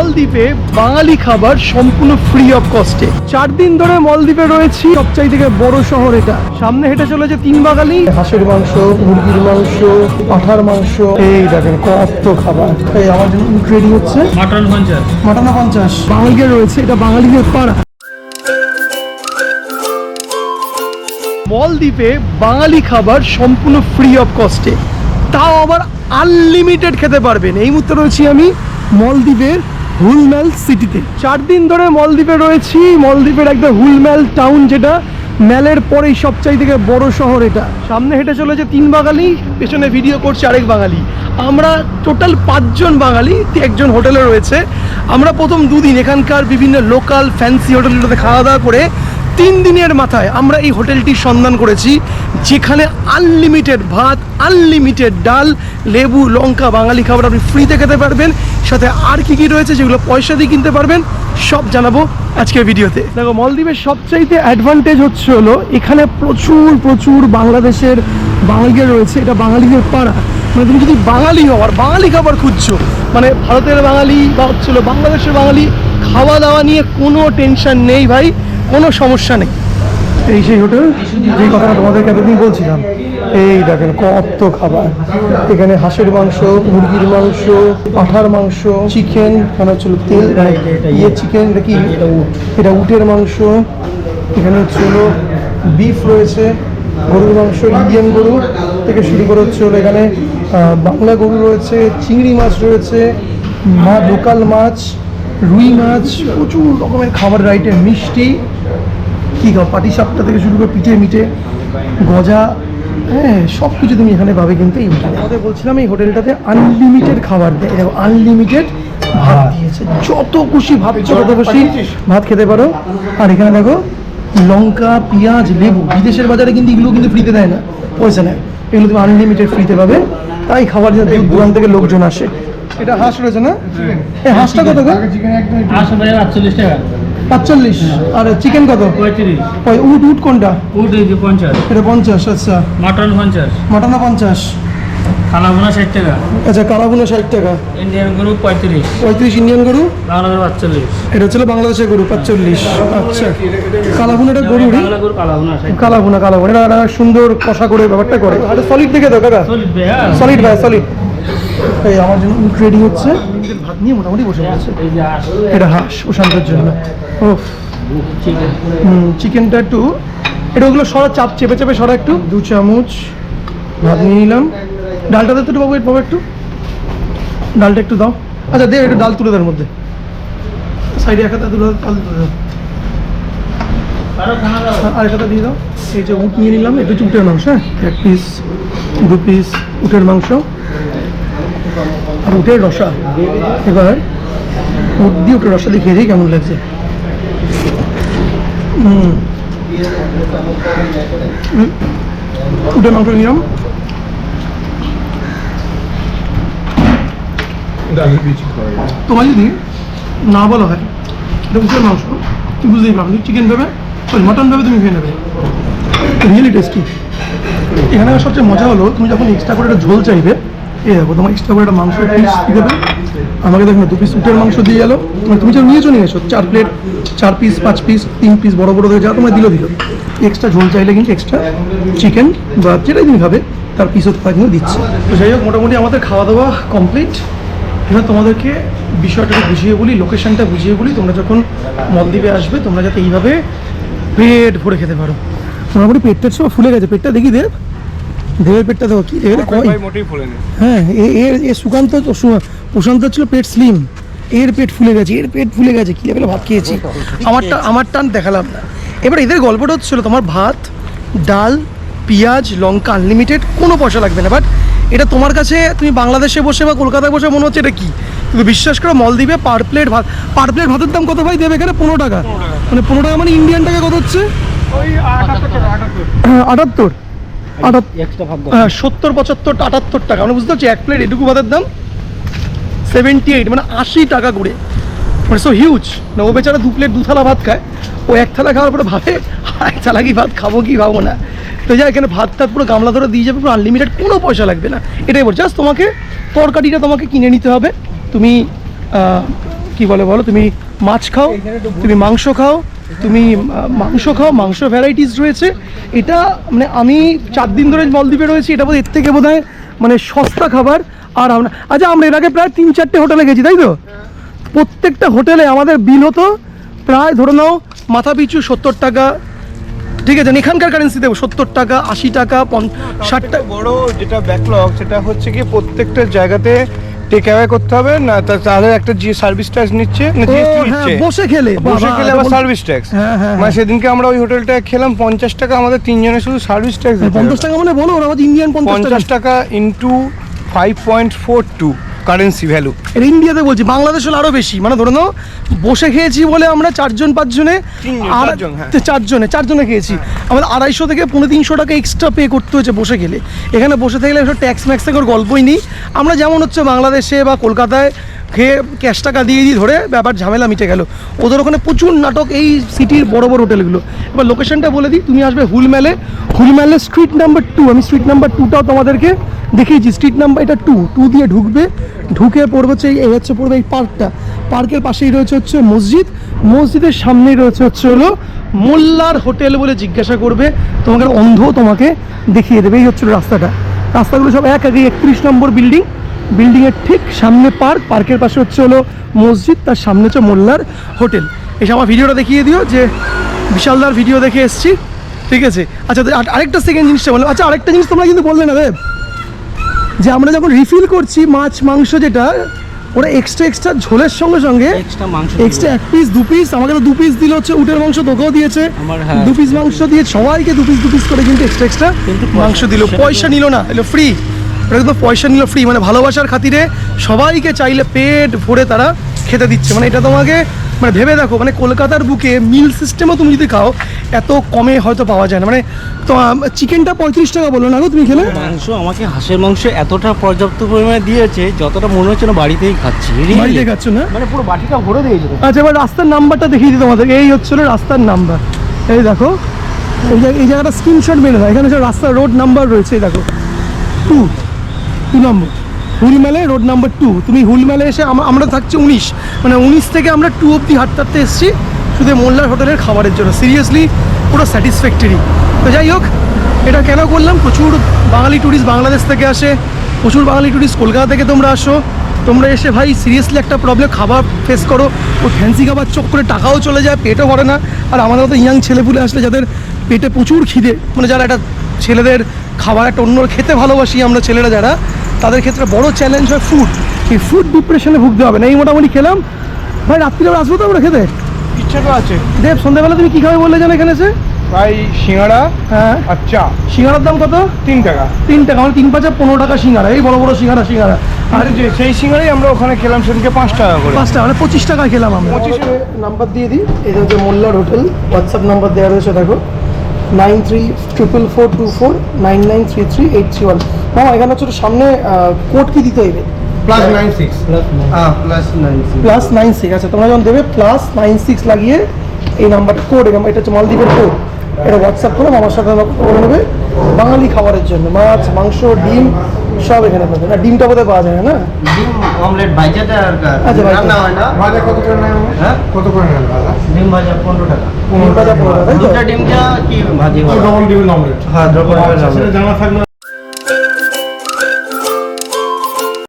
মলদ্বীপে বাঙালি খাবার সম্পূর্ণ free of কস্টে চার দিন ধরে মলদ্বীপে রয়েছি সবচাই থেকে বড় শহর এটা। সামনে হেঁটে চলেছে তিন বাঙালি। হাঁসের মাংস মুরগির মাংস পাঠার মাংস। এই দেখেন কত খাবার। এই আমার জন্য রেডি হচ্ছে। মাটন পঞ্চাশ। মাটানা পঞ্চাশ। বাঙালিদের রয়েছে এটা বাঙালিদের পাড়া। মলদ্বীপে বাঙালি খাবার সম্পূর্ণ ফ্রি অফ কস্টে তাও আবার আনলিমিটেড খেতে পারবেন। এই মুহূর্তে রয়েছি আমি মলদ্বীপের হুলম্যাল সিটিতে। চার দিন ধরে মলদ্বীপে রয়েছি, মলদ্বীপের একদম হুলম্যাল টাউন যেটা ম্যালের পরেই সবচাই থেকে বড় শহর এটা। সামনে হেঁটে চলেছে তিন বাঙালি, পেছনে ভিডিও করছে আরেক বাঙালি। আমরা টোটাল পাঁচজন বাঙালি, একজন হোটেলে রয়েছে। আমরা প্রথম দুদিন এখানকার বিভিন্ন লোকাল ফ্যান্সি হোটেলগুলোতে খাওয়া দাওয়া করে তিন দিনের মাথায় আমরা এই হোটেলটির সন্ধান করেছি, যেখানে আনলিমিটেড ভাত আনলিমিটেড ডাল, লেবু, লঙ্কা, বাঙালি খাবার আপনি ফ্রিতে খেতে পারবেন। সাথে আর কি কি রয়েছে যেগুলো পয়সা দিয়ে কিনতে পারবেন, সব জানাব আজকের ভিডিওতে। দেখো, মলদ্বীপের সবচাইতে অ্যাডভান্টেজ হচ্ছে হলো, এখানে প্রচুর প্রচুর বাংলাদেশের বাঙালিরা রয়েছে, এটা বাঙালিদের পাড়া। মানে তুমি যদি বাঙালি হও, আর বাঙালি খাবার খুঁজছো মানে ভারতের বাঙালি বা হচ্ছিল বাংলাদেশের বাঙালি খাওয়া দাওয়া নিয়ে কোনো টেনশন নেই ভাই, কোনো সমস্যা নেই। এই সেই হোটেল যে কথাটা তোমাদেরকে এতদিন বলছিলাম এই দেখেন কত খাবার। এখানে হাঁসের মাংস মুরগির মাংস পাঠার মাংস চিকেন মানে হচ্ছিল তেল? ইয়ে চিকেন এটা কি? এটা উটের মাংস। এখানে হচ্ছে বিফ রয়েছে গরুর মাংস ইন্ডিয়ান গরু থেকে শুরু করে হচ্ছে হলো এখানে বাংলা গরু রয়েছে চিংড়ি মাছ রয়েছে মা লোকাল মাছ রুই মাছ প্রচুর রকমের খাবার আইটেম মিষ্টি। কী খাও পাটি সাপটা থেকে শুরু করে পিঠে মিঠে গজা হ্যাঁ সব কিছু তুমি এখানে পাবে কিন্তু এই হোটেলে আমাদের বলছিলাম এই হোটেলটাতে আনলিমিটেড খাবার দেয়। দেখো আনলিমিটেড ভাত দিয়েছে। যত খুশি ভাত যত খুশি ভাত খেতে পারো। আর এখানে দেখো লঙ্কা পেঁয়াজ লেবু। বিদেশের বাজারে কিন্তু এগুলো কিন্তু ফ্রিতে দেয় না। পয়সা নেয়। এগুলো তুমি আনলিমিটেড ফ্রিতে পাবে। তাই খাবার জন্য দূর দূরান্ত থেকে লোকজন আসে। এটা হাঁস রয়েছে না? এই হাঁসটা কত গো? আটশো আটচল্লিশ টাকা। পাঁচচল্লিশ। আর চিকেন কত? পঁয়ত্রিশ। উট উট কোনটা? উট এই যে পঞ্চাশ। এটা পঞ্চাশ আচ্ছা। মাটন পঞ্চাশ। মাটানা পঞ্চাশ। খানাগুনা ষাট টাকা। আচ্ছা কালাগুনো ষাট টাকা। ইন্ডিয়ান গরু পঁয়ত্রিশ। পঁয়ত্রিশ ইন্ডিয়ান গরু? বাংলাদেশ পাঁচচল্লিশ। এটা হচ্ছে বাংলাদেশের গরু পাঁচচল্লিশ। আচ্ছা। বাংলা গরু কালাগুনা কালাভুনা কালাভুনা। এটা সুন্দর কষা করে ব্যাপারটা করে। আর সলিড দেখে দাও কাকা। হ্যাঁ। সলিড ভাই সলিড এই আমার জন্য উট রেডি হচ্ছে। ভাত নিয়ে মোটামুটি বসে পড়ছে। এই যে আস এটা হাঁস প্রশান্তের জন্য। ও চিকেনটা একটু এটা ওগুলো সরা চাপ চেপে চেপে সরা একটু। দু চামচ ভাত নিয়ে নিলাম। ডালটা দে তো একটু বাবু বাবু একটু। ডালটা একটু দাও। আচ্ছা দে একটু ডাল তুলে দেওয়ার মধ্যে। সাইডে এক হাতে তুলে ডাল তুলে দাও। আরও হাতে দিয়ে দাও। এই যে উট নিয়ে নিলাম এটা হচ্ছে উটের মাংস হ্যাঁ? এক পিস দু পিস উটের মাংস। উটের রসা। এবার উট দিয়ে উটের রসা দিয়ে খেয়ে কেমন লাগছে। হুম। উটের মাংস নিলাম। তোমার যদি না বলা হয়, এটা উটের মাংস। তুমি বুঝতেই পারো তুমি চিকেন ভেবে সরি মটন ভেবে তুমি খেয়ে নেবে। রিয়েলি টেস্টি এখানে সবচেয়ে মজা হলো, তুমি যখন এক্সট্রা করে একটা ঝোল চাইবে এই দেখো তোমার এক্সট্রা করে একটা মাংস পিস দেবে। আমাকে দেখো দু পিস উটের মাংস দিয়ে গেলো মানে তুমি যা নিয়েছো নিয়ে এসো। চার প্লেট চার পিস পাঁচ পিস তিন পিস বড় বড় হয়ে যা তোমার দিল দিল। এক্সট্রা ঝোল চাইলে কিন্তু এক্সট্রা চিকেন বা যেটাই তুমি খাবে তার পিসও তারা কিন্তু দিচ্ছে। তো যাই হোক মোটামুটি আমাদের খাওয়া দাওয়া কমপ্লিট এবার তোমাদেরকে বিষয়টা বুঝিয়ে বলি লোকেশনটা বুঝিয়ে বলি। তোমরা যখন মলদ্বীপে আসবে তোমরা যাতে এইভাবে পেট ভরে খেতে পারো। মোটামুটি পেটটা সব ফুলে গেছে? পেটটা দেখি দেব দেবের পেটটা দেখো কি দেবের কয়? মোটেই হ্যাঁ এর এ সুকান্ত তো প্রশান্ত ছিল পেট স্লিম এর পেট ফুলে গেছে এর পেট ফুলে গেছে কি লেভেলে ভাত খেয়েছি? আমারটা আমার টান দেখালাম না। এবার এদের গল্পটা হচ্ছিল তোমার ভাত ডাল পেঁয়াজ লঙ্কা আনলিমিটেড কোনো পয়সা লাগবে না। বাট এটা তোমার কাছে তুমি বাংলাদেশে বসে বা কলকাতায় বসে মনে হচ্ছে এটা কি? তুমি বিশ্বাস করো মলদ্বীপে পার প্লেট ভাত পার প্লেট ভাতের দাম কত ভাই দেবে এখানে? পনেরো টাকা। মানে পনেরো টাকা মানে ইন্ডিয়ান টাকা কত হচ্ছে? ওই আটাত্তর। সত্তর পঁচাত্তর আটাত্তর টাকা। মানে বুঝতে পারছি এক প্লেট এটুকু ভাতের দাম সেভেন্টি এইট মানে আশি টাকা করে। মানে সো হিউজ না ও বেচারা দু প্লেট দু থালা ভাত খায়। ও এক থালা খাওয়ার পরে ভাবে এক থালা কি ভাত খাব কি খাব না? তো যা এখানে ভাত টাত পুরো গামলা ধরে দিয়ে যাবে পুরো আনলিমিটেড কোনো পয়সা লাগবে না। এটাই বল জাস্ট তোমাকে তরকারিটা তোমাকে কিনে নিতে হবে। তুমি কি বলে বলো? তুমি মাছ খাও তুমি মাংস খাও তুমি মাংস খাও মাংস ভ্যারাইটিস রয়েছে। এটা মানে আমি চার দিন ধরে মলদ্বীপে রয়েছি এটা বোধ এর থেকে বোধ মানে সস্তা খাবার। আর আমরা আচ্ছা আমরা এর আগে প্রায় তিন চারটে হোটেলে গেছি তাই তো? প্রত্যেকটা হোটেলে আমাদের বিল হতো প্রায় ধরে নাও মাথা পিছু সত্তর টাকা। ঠিক আছে এখানকার কারেন্সি দেবো সত্তর টাকা আশি টাকা ষাট টাকা। বড় যেটা ব্যাকলগ সেটা হচ্ছে কি প্রত্যেকটা জায়গাতে টেক অ্যাওয়ে করতে হবে না তা- তাদের একটা যে সার্ভিস ট্যাক্স নিচ্ছে না জিএসটি হ্যাঁ, নিচ্ছে। বসে খেলে বসে খেলে আবার সার্ভিস ট্যাক্স হ্যাঁ, হ্যাঁ, মানে সেদিনকে আমরা ওই হোটেলটা খেলাম পঞ্চাশ টাকা আমাদের তিনজনের শুধু সার্ভিস ট্যাক্স পঞ্চাশ টাকা মানে বলো ওরা ইন্ডিয়ান পঞ্চাশ টাকা। Into five point four two currency value এটা ইন্ডিয়াতে বলছি বাংলাদেশ হলে আরও বেশি। মানে ধরে নাও বসে খেয়েছি বলে আমরা চারজন পাঁচজনে আর- হ্যাঁ। চারজনে চারজনে খেয়েছি। আমাদের আড়াইশো থেকে পনেরো তিনশো টাকা এক্সট্রা পে করতে হয়েছে বসে গেলে। এখানে বসে থাকলে একটা ট্যাক্স ম্যাক্স থেকে গল্পই নেই। আমরা যেমন হচ্ছে বাংলাদেশে বা কলকাতায় খেয়ে ক্যাশ টাকা দিয়ে দিয়ে ধরে ব্যাপার ঝামেলা মিটে গেল। ওদের ওখানে প্রচুর নাটক এই সিটির বড় বড় হোটেলগুলো এবার লোকেশনটা বলে দিই তুমি আসবে Hulhumale. Hulhumale street number two আমি স্ট্রিট নাম্বার টুটাও তোমাদেরকে দেখিয়েছি স্ট্রিট নাম্বার এটা টু টু দিয়ে ঢুকবে, ঢুকে পড়বে হচ্ছে এই- হচ্ছে পড়বে এই পার্কটা পার্কের পাশেই রয়েছে হচ্ছে মসজিদ। মসজিদের সামনেই রয়েছে হচ্ছে হলো মোল্লার হোটেল বলে জিজ্ঞাসা করবে। তোমাকে অন্ধ তোমাকে দেখিয়ে দেবে, এই হচ্ছে রাস্তাটা। রাস্তাগুলো সব এক আগে একত্রিশ নম্বর বিল্ডিং বিল্ডিংয়ের ঠিক সামনে পার্ক পার্কের পাশে হচ্ছে হলো মসজিদ, তার সামনে হচ্ছে মোল্লার হোটেল। এসে আমার ভিডিওটা দেখিয়ে দিও যে বিশালদার ভিডিও দেখে এসছি। ঠিক আছে? আচ্ছা আর- আরেকটা সেকেন্ড জিনিসটা বললাম আচ্ছা আরেকটা জিনিস তোমরা কিন্তু বললে না রে। যে আমরা যখন রিফিল করছি মাছ মাংস যেটা ওরা এক্সট্রা এক্সট্রা ঝোলের সঙ্গে সঙ্গে এক্সট্রা এক পিস দু পিস আমাকে তো দু পিস দিল হচ্ছে উটের মাংস তোকেও দিয়েছে। হ্যাঁ। দু পিস মাংস দিয়ে সবাইকে দু পিস দু পিস করে কিন্তু এক্সট্রা এক্সট্রা মাংস দিল। পয়সা পয়সা নিল না এলো ফ্রি ওরা কিন্তু পয়সা নিল ফ্রি মানে ভালোবাসার খাতিরে সবাইকে চাইলে পেট ভরে তারা খেতে দিচ্ছে। মানে এটা তোমাকে মানে ভেবে দেখো মানে কলকাতার বুকে মিল সিস্টেমও তুমি যদি খাও এত কমে হয়তো পাওয়া যায় না। মানে তো চিকেনটা পঁয়ত্রিশ টাকা বলল না গো তুমি খেলে? মাংস আমাকে হাঁসের মাংস এতটা পর্যাপ্ত পরিমাণে দিয়েছে যতটা মনে হচ্ছে না বাড়িতেই খাচ্ছি? বাড়িতে খাচ্ছ না? মানে পুরো বাটিটা ভরে দিয়েছে আচ্ছা এবার রাস্তার নাম্বারটা দেখিয়ে দিই তোমাদেরকে। এই হচ্ছিল রাস্তার নাম্বার। এই দেখো এই জায়গা- এই জায়গাটা স্ক্রিনশট মেরে দাও। এখানে রাস্তার রোড নাম্বার রয়েছে এই দেখো। Two two number Hulhumale road number two তুমি হুলমেলে এসে আমরা থাকছি উনিশ। মানে উনিশ থেকে আমরা টু অব্দি হাঁটতে হাঁটতে এসেছি শুধু মোল্লার হোটেলের খাবারের জন্য। সিরিয়াসলি পুরো স্যাটিসফ্যাক্টরি তো যাই হোক, এটা কেন করলাম? প্রচুর বাঙালি ট্যুরিস্ট বাংলাদেশ থেকে আসে, প্রচুর বাঙালি ট্যুরিস্ট কলকাতা থেকে তোমরা আসো। তোমরা এসে ভাই সিরিয়াসলি একটা প্রবলেম খাবার ফেস করো। ও ফ্যান্সি খাবার চোখ করে টাকাও চলে যায়, পেটও ভরে না। আর আমাদের মতো ইয়াং ছেলেপুলে আসলে যাদের পেটে প্রচুর খিদে মানে যারা একটা ছেলেদের খাবার, একটা অন্য খেতে ভালোবাসি আমরা ছেলেরা যারা তাদের ক্ষেত্রে বড় চ্যালেঞ্জ হয় ফুড এই ফুড ডিপ্রেশনে ভুগতে হবে না। এই মোটামুটি খেলাম। ভাই রাত্রিরে আবার আসব তো আমরা খেতে? ইচ্ছা তো আছে। দেব সন্ধ্যাবেলা তুমি কী খাবে বললে জানো এখানে এসে? ভাই সিঙ্গাড়া হ্যাঁ। আর চা। সিঙ্গারার দাম কত? তিন টাকা। তিন টাকা। মানে তিন পাঁচা পনেরো টাকা সিঙ্গারা। এই বড় বড় সিঙ্গারা সিঙ্গারা। আর যে সেই সিঙ্গাড়াই আমরা ওখানে খেলাম সেদিনকে পাঁচ টাকা করে। পাঁচটা মানে পঁচিশ টাকা খেলাম আমরা। পঁচিশে নাম্বার দিয়ে দিই। এটা হচ্ছে মোল্লার হোটেল। হোয়াটসঅ্যাপ নাম্বার দেওয়া রয়েছে দেখো। Nine three triple four two four nine nine three three eight three one. মামা এখানে হচ্ছে সামনে কোড কি দিতে হইবে? প্লাস নাইন সিক্স হ্যাঁ প্লাস নাইন সিক্স আচ্ছা তোমরা যখন দেবে প্লাস নাইন সিক্স লাগিয়ে এই নাম্বারটা কোড এই নাম্বার এটা হচ্ছে মালদ্বীপের কোড এটা হোয়াটসঅ্যাপ করে আমার সাথে নেবে। বাঙালি খাবারের জন্য মাছ মাংস ডিম সব এখানে পাবেন। না ডিমটা বোধহয় পাওয়া যায় না ডিম অমলেট ভাইজাটা আর আচ্ছা, ভাজা রান্না হয় না ভাজা কত করে নেয় হ্যাঁ? কত করে নেন ভাজা? ডিম ভাজা পনেরো টাকা। ডিম ভাজা পনেরো টাকা, দুটো ডিম দুটা ডিমটা কি ভাজি ডবল ডিম অমলেট হ্যাঁ ডবল ডিম অমলেট জানা থাকল